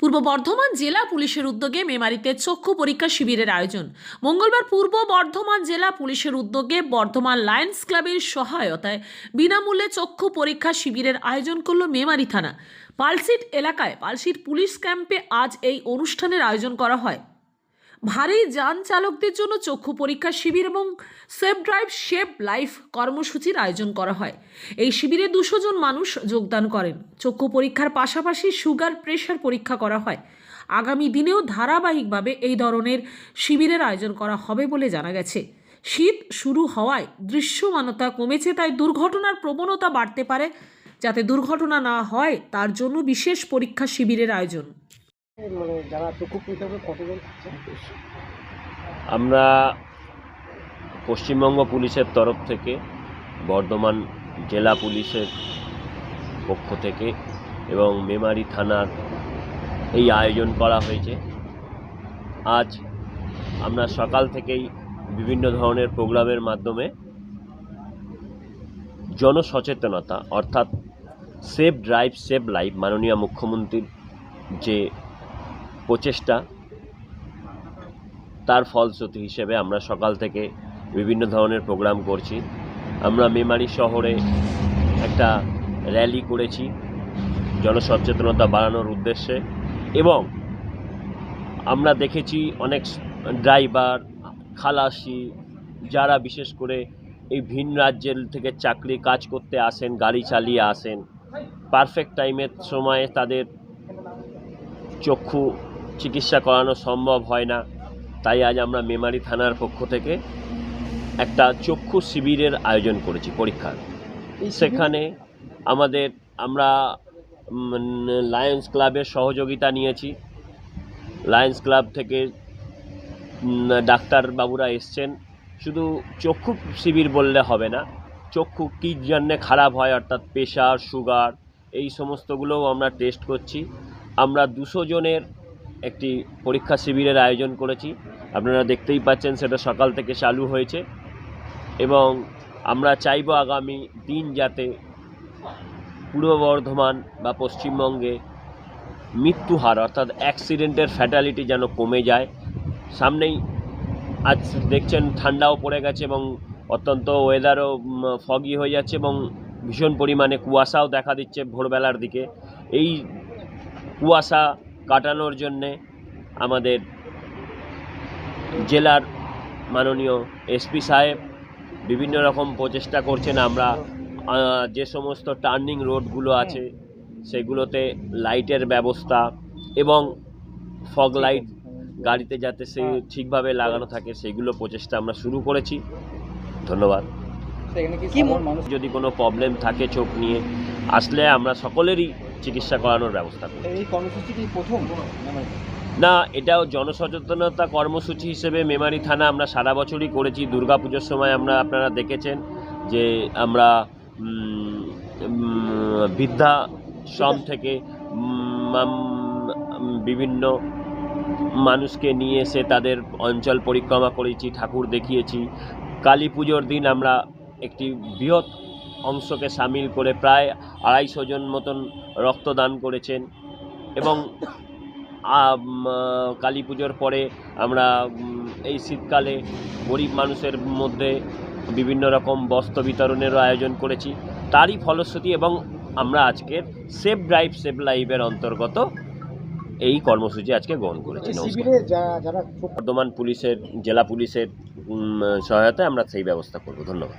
পূর্ব বর্ধমান জেলা পুলিশের উদ্যোগে মেমারিতে চক্ষু পরীক্ষা শিবিরের আয়োজন। মঙ্গলবার পূর্ব বর্ধমান জেলা পুলিশের উদ্যোগে বর্ধমান লায়ন্স ক্লাবের সহায়তায় বিনামূল্যে চক্ষু পরীক্ষা শিবিরের আয়োজন করল মেমারি থানা। পালসিট এলাকায় পালসিট পুলিশ ক্যাম্পে আজ এই অনুষ্ঠানের আয়োজন করা হয়। ভারী যান চালকদের জন্য চক্ষু পরীক্ষা শিবির এবং সেফ ড্রাইভ সেভ লাইফ কর্মসূচির আয়োজন করা হয়। এই শিবিরে দুশো জন মানুষ যোগদান করেন। চক্ষু পরীক্ষার পাশাপাশি সুগার প্রেশার পরীক্ষা করা হয়। আগামী দিনেও ধারাবাহিকভাবে এই ধরনের শিবিরের আয়োজন করা হবে বলে জানা গেছে। শীত শুরু হওয়ায় দৃশ্যমানতা কমেছে, তাই দুর্ঘটনার প্রবণতা বাড়তে পারে। যাতে দুর্ঘটনা না হয়, তার জন্য বিশেষ পরীক্ষা শিবিরের আয়োজন। মানে আমরা পশ্চিমবঙ্গ পুলিশের তরফ থেকে, বর্ধমান জেলা পুলিশের পক্ষ থেকে এবং মেমারি থানার এই আয়োজন করা হয়েছে। আজ আমরা সকাল থেকেই বিভিন্ন ধরনের প্রোগ্রামের মাধ্যমে জনসচেতনতা, অর্থাৎ সেফ ড্রাইভ সেভ লাইফ মাননীয় মুখ্যমন্ত্রীর যে প্রচেষ্টা। তার ফলশ্রুতি হিসেবে আমরা সকাল থেকে বিভিন্ন ধরনের প্রোগ্রাম করছি। আমরা মেমারি শহরে একটা র্যালি করেছি জনসচেতনতা বাড়ানোর উদ্দেশ্যে এবং আমরা দেখেছি অনেক ড্রাইভার খালাসি যারা বিশেষ করে এই ভিন রাজ্যের থেকে চাকরি কাজ করতে আসেন, গাড়ি চালিয়ে আসেন পারফেক্ট টাইমের সময়ে তাদের চক্ষু চিকিৎসা করানো সম্ভব হয় না। তাই আজ আমরা মেমারি থানার পক্ষ থেকে একটা চক্ষু শিবিরের আয়োজন করেছি পরীক্ষার। সেখানে আমাদের আমরা লায়ন্স ক্লাবের সহযোগিতা নিয়েছি। লায়ন্স ক্লাব থেকে উম, ডাক্তারবাবুরা এসছেন। শুধু চক্ষু শিবির বললে হবে না চক্ষু কী জন্যে খারাপ হয় অর্থাৎ প্রেশার সুগার এই সমস্তগুলোও আমরা টেস্ট করছি। আমরা দুশো জনের একটি পরীক্ষা শিবিরের আয়োজন করেছি। আপনারা দেখতেই পাচ্ছেন সেটা সকাল থেকে চালু হয়েছে এবং আমরা চাইব আগামী দিন যাতে পূর্ব বর্ধমান বা পশ্চিমবঙ্গে মৃত্যু হার, অর্থাৎ অ্যাক্সিডেন্টের ফ্যাটালিটি যেন কমে যায়। সামনেই আজ দেখছেন ঠান্ডাও পড়ে গেছে এবং অত্যন্ত ওয়েদারও ফগি হয়ে যাচ্ছে এবং ভীষণ পরিমাণে কুয়াশাও দেখা দিচ্ছে ভোরবেলার দিকে। এই কুয়াশা কাটানোর জন্যে আমাদের জেলার মাননীয় এসপি সাহেব বিভিন্ন রকম প্রচেষ্টা করছেন। আমরা যে সমস্ত টার্নিং রোডগুলো আছে সেগুলোতে লাইটের ব্যবস্থা এবং ফগ লাইট গাড়িতে যাতে সে ঠিকভাবে লাগানো থাকে সেগুলো প্রচেষ্টা আমরা শুরু করেছি। ধন্যবাদ। সেখানে কি কি সাধারণ মানুষ যদি কোনো প্রবলেম থাকে চোখ নিয়ে আসলে আমরা সকলেরই চিকিৎসা করানোর ব্যবস্থা করি এই কর্মসূচি কি প্রথম? না এটাও জনসচেতনতা কর্মসূচি হিসেবে মেমারি থানা আমরা সারা বছরই করেছি। দুর্গাপুজোর সময় আমরা আপনারা দেখেছেন যে আমরা বৃদ্ধাশ্রম থেকে বিভিন্ন মানুষকে নিয়ে এসে তাদের অঞ্চল পরিক্রমা করেছি ঠাকুর দেখিয়েছি। কালী পুজোর দিন আমরা একটি বৃহৎ অংশকে সামিল করে প্রায় আড়াইশো জন মতন রক্তদান করেছেন এবং কালী পুজোর পরে আমরা এই শীতকালে গরিব মানুষের মধ্যে বিভিন্ন রকম বস্ত্র বিতরণেরও আয়োজন করেছি। তারই ফলশ্রুতি এবং আমরা আজকের সেফ ড্রাইভ সেভ লাইভের অন্তর্গত এই কর্মসূচি আজকে গ্রহণ করেছি। বর্ধমান পুলিশের জেলা পুলিশের সহায়তায় আমরা সেই ব্যবস্থা করব। ধন্যবাদ।